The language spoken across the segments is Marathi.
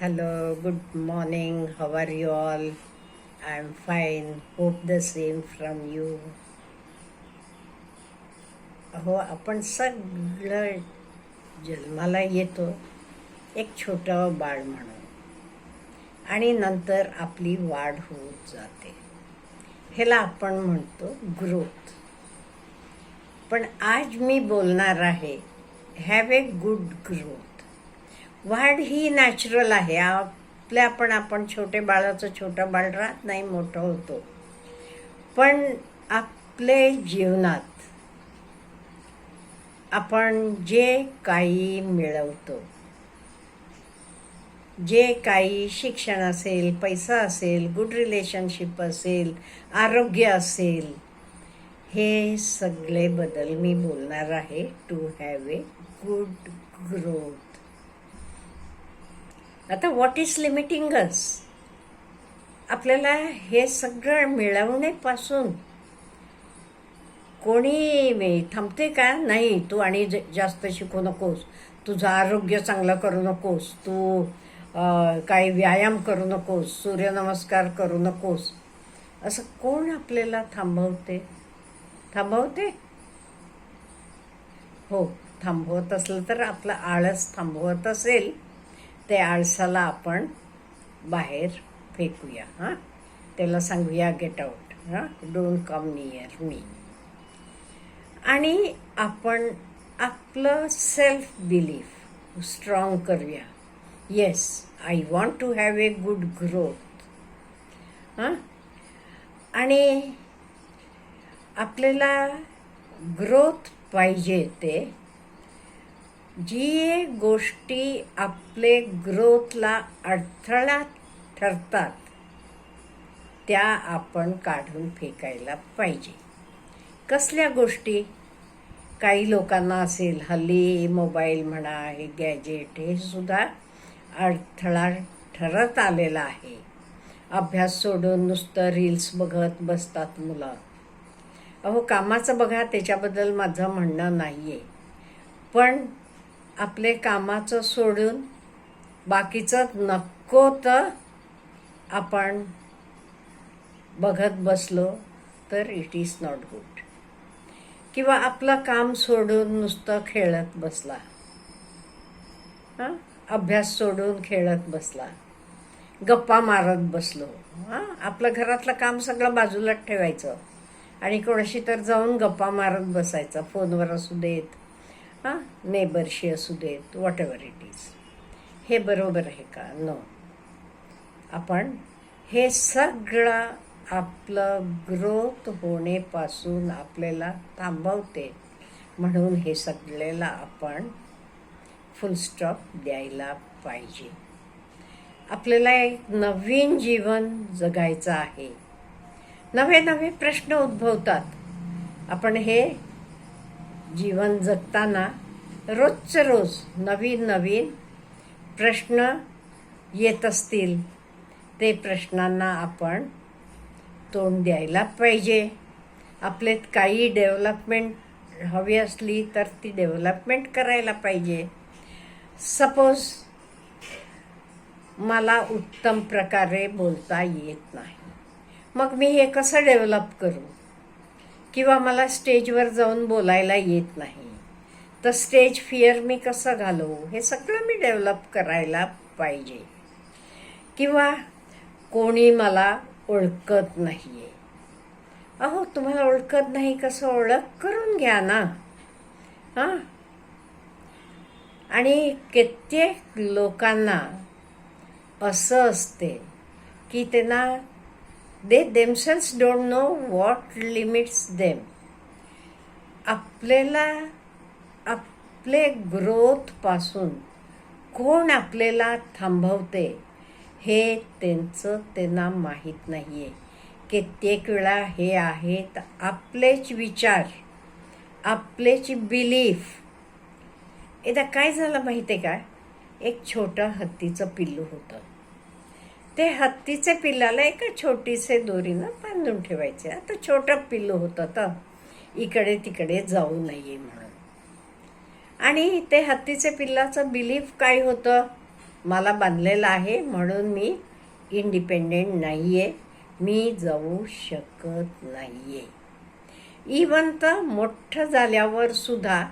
Hello, good morning. How are you all? I'm fine. Hope the same from you. हो आपण सगळं जन्माला येतो एक छोटं बाळ म्हणून आणि नंतर आपली वाढ होत जाते ह्याला आपण म्हणतो ग्रोथ पण आज मी बोलणार आहे हॅव ए गुड ग्रोथ वाढ ही नॅचरल आहे. आपल्या पण आपण छोटे बाळाचं छोटं बाळ राहत नाही मोठं होतो. पण आपले जीवनात आपण जे काही मिळवतो जे काही शिक्षण असेल पैसा असेल गुड रिलेशनशिप असेल आरोग्य असेल हे सगळे बदल मी बोलणार आहे to have a good growth आता व्हॉट इज लिमिटिंग अस आपल्याला हे सगळं मिळवण्यापासून कोणी थांबते का? नाही तू आणि ज- जास्त शिकू नकोस. तुझं आरोग्य चांगलं करू नकोस. तू काही व्यायाम करू नकोस. सूर्यनमस्कार करू नकोस. असं कोण आपल्याला थांबवते? थांबवते? हो थांबवत असलं तर आपलं आळस थांबवत असेल. ते आळसाला आपण बाहेर फेकूया हां? त्याला सांगूया गेट आउट हां? डोंट कम नियर मी आणि आपण आपलं सेल्फ बिलीफ स्ट्रॉंग करूया. Yes I want to have a good growth हां? आणि आपल्याला ग्रोथ पाहिजे ते जी गोष्टी आपले ग्रोथला अडथळा ठरतात त्या आपण काढून फेकायला पाहिजे. कसल्या गोष्टी? काही लोकांना असेल हल्ली मोबाईल म्हणा हे गॅजेट हे सुद्धा अडथळा ठरत आलेला आहे. अभ्यास सोडून नुसतं रील्स बघत बसतात मुलं. अहो कामाचं बघा त्याच्याबद्दल माझं म्हणणं नाही आहे पण आपले कामाचं सोडून बाकीचं नको तर आपण बघत बसलो तर इट इज नॉट गुड किंवा आपलं काम सोडून नुसतं खेळत बसला. हां? अभ्यास सोडून खेळत बसला. गप्पा मारत बसलो. हां? आपलं घरातलं काम सगळं बाजूलाच ठेवायचं. आणि कोणाशी तर जाऊन गप्पा मारत बसायचा. फोनवर असू देत. हां? नेबरशी असू देत वॉट एव्हर इट इज हे बरोबर आहे का? नो आपण हे सगळं आपलं ग्रोथ होण्यापासून आपल्याला थांबवते. म्हणून हे सगळ्याला आपण फुल स्टॉप द्यायला पाहिजे. आपल्याला एक नवीन जीवन जगायचं आहे. नवे नवे प्रश्न उद्भवतात. आपण हे जीवन जगताना रोजचं रोज नवीन नवीन प्रश्न येत असतील. ते प्रश्नांना आपण तोंड द्यायला पाहिजे. आपल्यात काही डेव्हलपमेंट हवी असली तर ती डेव्हलपमेंट करायला पाहिजे. सपोज मला उत्तम प्रकारे बोलता येत नाही. मग मी हे कसं डेव्हलप करू? किंवा मला स्टेजवर जाऊन बोलायला येत नाही. तर स्टेज फिअर मी कसं घालवू? हे सगळं मी डेव्हलप करायला पाहिजे. किंवा कोणी मला ओळखत नाही आहे अहो तुम्हाला ओळखत नाही कसं? ओळख करून घ्या ना. हां? आणि कित्येक लोकांना असं असते की त्यांना they themselves don't know what limits them आपल्याला आपले ग्रोथपासून कोण आपल्याला थांबवते हे त्यांचं त्यांना माहीत नाही आहे कित्येक वेळा हे आहेत आपलेच विचार आपलेच बिलीफ एकदा काय झालं माहिती आहे का? एक छोटं हत्तीचं पिल्लू होतं. ते हत्तीचे पिल्लाला एका छोटीसे दोरीनं बांधून ठेवायचे. आता छोटं पिल्लू होतं तर इकडे तिकडे जाऊ नये म्हणून. आणि ते हत्तीचे पिल्लाचं बिलीफ काय होतं? मला बांधलेलं आहे म्हणून मी इंडिपेंडेंट नाही आहे मी जाऊ शकत नाही आहे इवन तर मोठं झाल्यावर सुद्धा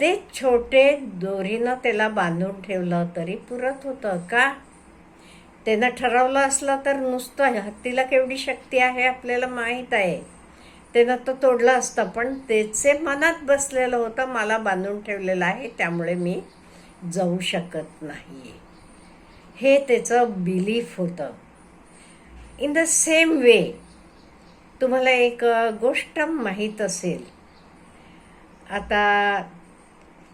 ते छोटे दोरीनं त्याला बांधून ठेवलं तरी पुरत होतं का? त्यानं ठरवलं असलं तर नुसतं हत्तीला केवढी शक्ती आहे आपल्याला माहीत आहे. त्यानं तो तोडला असतं पण त्याचे मनात बसलेलं होतं मला बांधून ठेवलेलं आहे त्यामुळे मी जाऊ शकत नाही. हे त्याचं बिलीफ होतं. इन द सेम वे तुम्हाला एक गोष्ट माहीत असेल. आता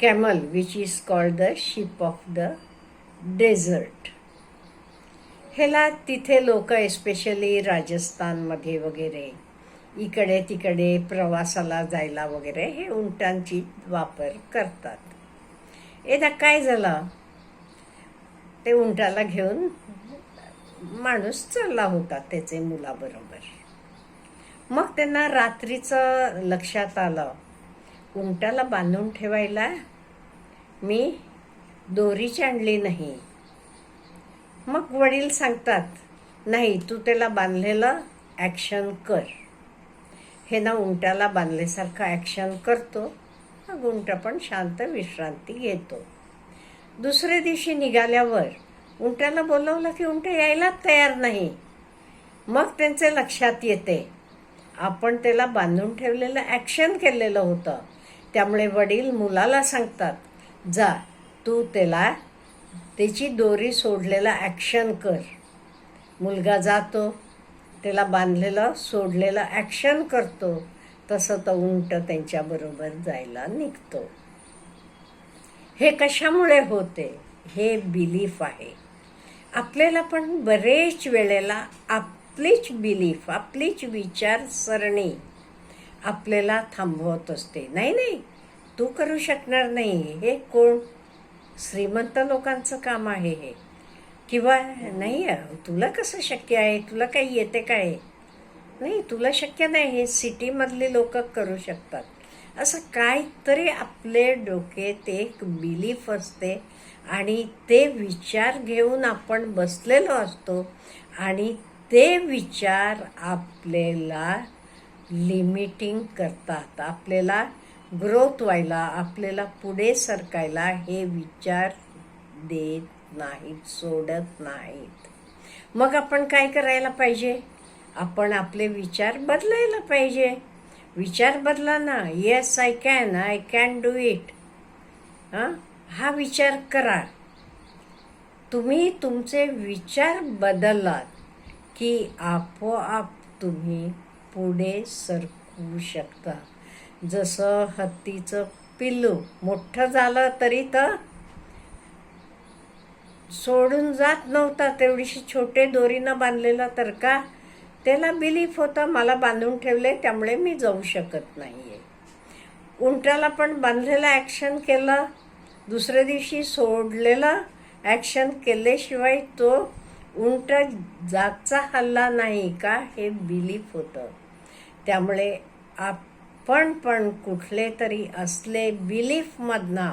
camel which is called the ship of the desert ह्याला तिथे लोक एस्पेशली राजस्थानमध्ये वगैरे इकडे तिकडे प्रवासाला जायला वगैरे हे उंटांची वापर करतात. एकदा काय झालं? ते उंटाला घेऊन माणूस चालला होता त्याचे मुलाबरोबर. मग त्यांना रात्रीचं लक्षात आलं उंटाला बांधून ठेवायला मी दोरीची आणली नाही. मग वडील सांगतात नाही तू त्याला बांधलेलं ॲक्शन कर. हे ना उंटाला बांधल्यासारखं ॲक्शन करतो. मग उंट पण शांत विश्रांती घेतो. दुसऱ्या दिवशी निघाल्यावर उंटाला बोलवलं की उंट यायलाच तयार नाही. मग त्यांचे लक्षात येते आपण त्याला बांधून ठेवलेलं ॲक्शन केलेलं होतं. त्यामुळे वडील मुलाला सांगतात जा तू त्याला त्याची दोरी सोडलेला ॲक्शन कर. मुलगा जातो त्याला बांधलेला सोडलेला ॲक्शन करतो. तसं तर उंट त्यांच्याबरोबर जायला निघतो. हे कशामुळे होते? हे बिलीफ आहे. आपल्याला पण बरेच वेळेला आपलीच बिलीफ आपलीच विचारसरणी आपल्याला थांबवत असते. नाही नाही. तू करू शकणार नाही. हे कोण? श्रीमंत लोकांचं काम आहे हे. किंवा नाही तुला कसं शक्य आहे? तुला काही येते काय? नाही तुला शक्य नाही. हे सिटीमधली लोक करू शकतात. असं काहीतरी आपले डोक्यात एक बिलीफ असते आणि ते विचार घेऊन आपण बसलेलो असतो आणि ते विचार आपल्याला लिमिटिंग करतात. आपल्याला ग्रोथ व्हायला आपल्याला पुढे सरकायला हे विचार देत नाहीत सोडत नाहीत. मग आपण काय करायला पाहिजे? आपण आपले विचार बदलायला पाहिजे. विचार बदला ना. Yes I can I can do it हां? हा विचार करा. तुम्ही तुमचे विचार बदललात की आपोआप तुम्ही पुढे सरकू शकता. जसं हत्तीचं पिल्लू मोठं झालं तरी तर सोडून जात नव्हता. तेवढीशी छोटे दोरीनं बांधलेला तर का? त्याला बिलीफ होता मला बांधून ठेवले त्यामुळे मी जाऊ शकत नाही आहे उंटाला पण बांधलेलं ॲक्शन केलं. दुसऱ्या दिवशी सोडलेलं ॲक्शन केल्याशिवाय तो उंट जागचा हल्ला नाही का? हे बिलीफ होतं. त्यामुळे आप पण पण कुठले तरी असले बिलीफमधनं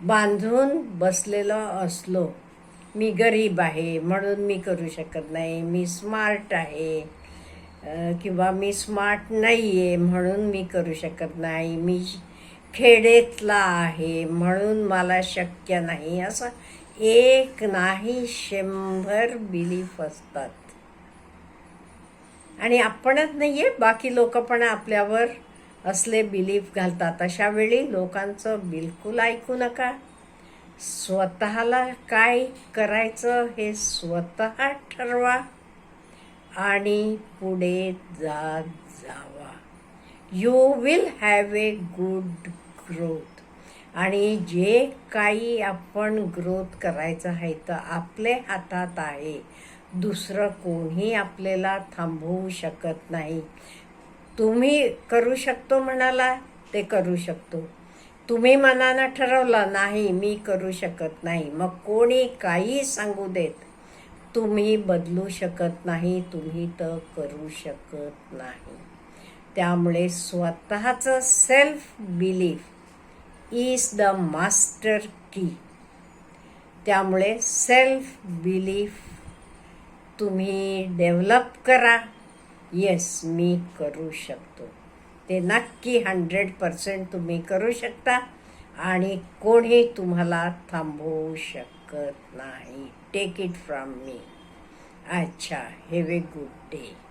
बांधून बसलेलो असलो. मी गरीब आहे म्हणून मी करू शकत नाही. मी स्मार्ट आहे किंवा मी स्मार्ट नाही आहे म्हणून मी करू शकत नाही. मी खेडेतला आहे म्हणून मला शक्य नाही. असं एक नाही शंभर बिलीफ असतात. आणि आपणच नाही आहे बाकी लोक पण आपल्यावर असले बिलीफ घालतात. अशा वेळी लोकांचं बिलकुल ऐकू नका. स्वतःला काय करायचं हे स्वतः ठरवा आणि पुढे जात जावा. You will have a good growth आणि जे काही आपण ग्रोथ करायचं आहे तर आपले हातात आहे. दुसरं कोणी आपल्याला थांबवू शकत नाही. तुम्ही करू शकतो म्हणाला ते करू शकतो. तुम्ही मनानं ठरवलं नाही मी करू शकत नाही. मग कोणी काही सांगू देत? तुम्ही बदलू शकत नाही तुम्ही तर करू शकत नाही. त्यामुळे स्वतःचं self belief is the master key त्यामुळे सेल्फ बिलीफ तुम्ही डेव्हलप करा. येस मी करू शकतो. ते नक्की हंड्रेड पर्सेंट तुम्ही करू शकता आणि कोणी तुम्हाला थांबवू शकत नाही. टेक इट फ्रॉम मी अच्छा हॅव ए गुड डे